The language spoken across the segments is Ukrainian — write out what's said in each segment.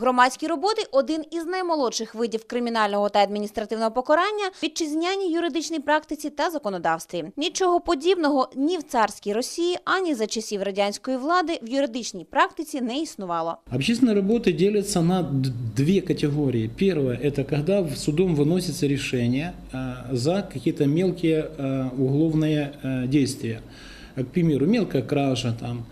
Громадські роботи один із наймолодших видів кримінального та адміністративного покарання в вітчизняній юридичній практиці та законодавстві. Нічого подібного ні в царській Росії, ані за часів радянської влади в юридичній практиці не існувало. Общественные работы делятся на д- две категории. Первое – это когда в судом выносится решение э, за какие-то мелкие э, уголовные э, действия. К примеру, мелкая кража там.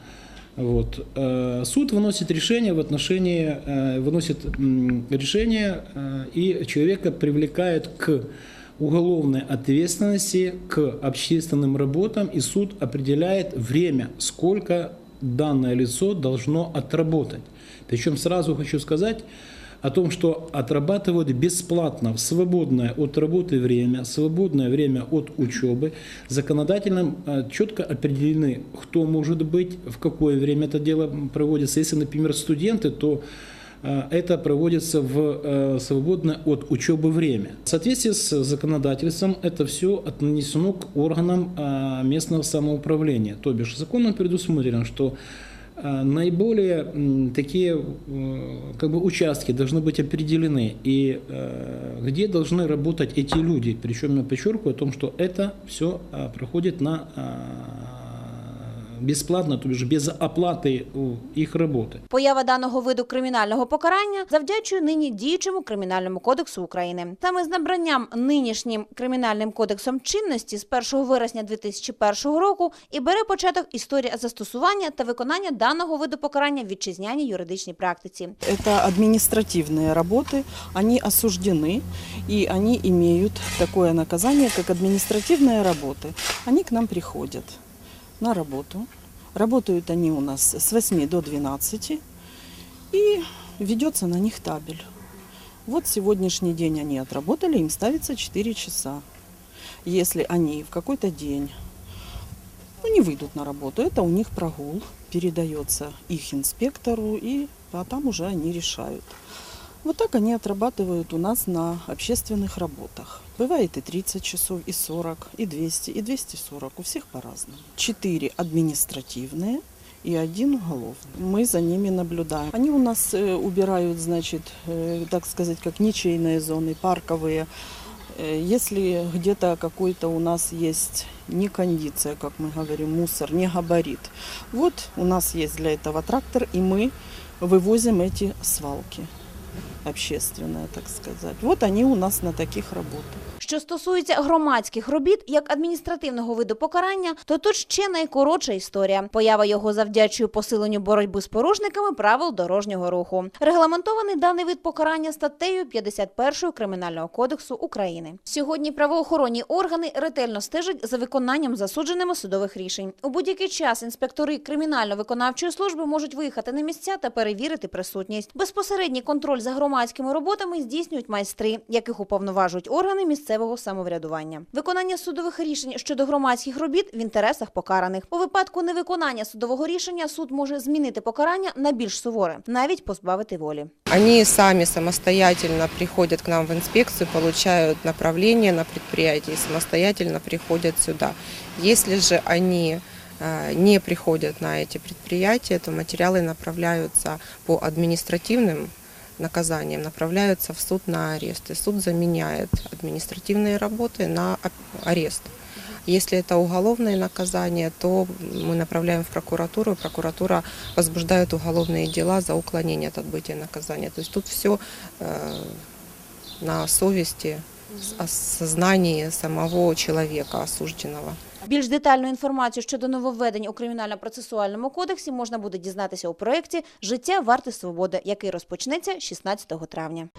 Вот. Э, Суд выносит решение в отношении, э, выносит м, решение э, и человека привлекает к уголовной ответственности, к общественным работам, и суд определяет время, сколько данное лицо должно отработать. Причем сразу хочу сказать о том, что отрабатывают бесплатно в свободное от работы время, свободное время от учебы. Законодательно э, четко определены, кто может быть, в какое время это дело проводится. Если, например, студенты, то э, это проводится в э, свободное от учебы время. В соответствии с законодательством это все отнесено к органам э, местного самоуправления. То бишь законом предусмотрено, что э, наиболее м, такие э, как бы участки должны быть определены и э, где должны работать эти люди. Причем я подчеркиваю о том, что это все проходит на э, бесплатно, то бишь без оплаты э, их работы. Поява даного виду кримінального покарання завдячує нині діючому кримінальному кодексу України. Саме з набранням нинішнім кримінальним кодексом чинності з 1 вересня 2001 року і бере початок історія застосування та виконання даного виду покарання в вітчизняній юридичній практиці. Это административные работы, они осуждены, и они имеют такое наказание, как административные работы. Они к нам приходят на работу. Работают они у нас с 8 до 12, и ведется на них табель. Вот сегодняшний день они отработали, им ставится 4 часа. Если они в какой-то день ну, не выйдут на работу, это у них прогул, передается их инспектору, и, а там уже они решают. Вот так они отрабатывают у нас на общественных работах. Бывает и 30 часов, и 40, и 200, и 240. У всех по-разному. Четыре административные и один уголовный. Мы за ними наблюдаем. Они у нас э, убирают, значит, э, так сказать, как ничейные зоны, парковые. Э, Если где-то какой-то у нас есть не кондиция, как мы говорим, мусор, не габарит. Вот у нас есть для этого трактор, и мы вывозим эти свалки общественные, так сказать. Вот они у нас на таких работах. Що стосується громадських робіт як адміністративного виду покарання, то тут ще найкоротша історія. Поява його завдячує посиленню боротьби з порушниками правил дорожнього руху. Регламентований даний вид покарання статтею 51 Кримінального кодексу України. Сьогодні правоохоронні органи ретельно стежать за виконанням засудженими судових рішень. У будь-який час інспектори кримінально-виконавчої служби можуть виїхати на місця та перевірити присутність. Безпосередній контроль за громадськими роботами здійснюють майстри, яких уповноважують органи місцевого самоврядування. Виконання судових рішень щодо громадських робіт в інтересах покараних. У випадку невиконання судового рішення суд може змінити покарання на більш суворе, навіть позбавити волі. Они сами самостоятельно приходят к нам в инспекцию, получают направление на предприятие и самостоятельно приходят сюда. Если же они э, не приходят на эти предприятия, то материалы направляются по административным Наказаниям, направляются в суд на арест. И суд заменяет административные работы на арест. Если это уголовное наказание, то мы направляем в прокуратуру, и прокуратура возбуждает уголовные дела за уклонение от отбытия наказания. То есть тут все на совести, сознании самого человека осужденного. Більш детальну інформацію щодо нововведень у кримінально-процесуальному кодексі можна буде дізнатися у проєкті Життя варте свободи, який розпочнеться 16 травня.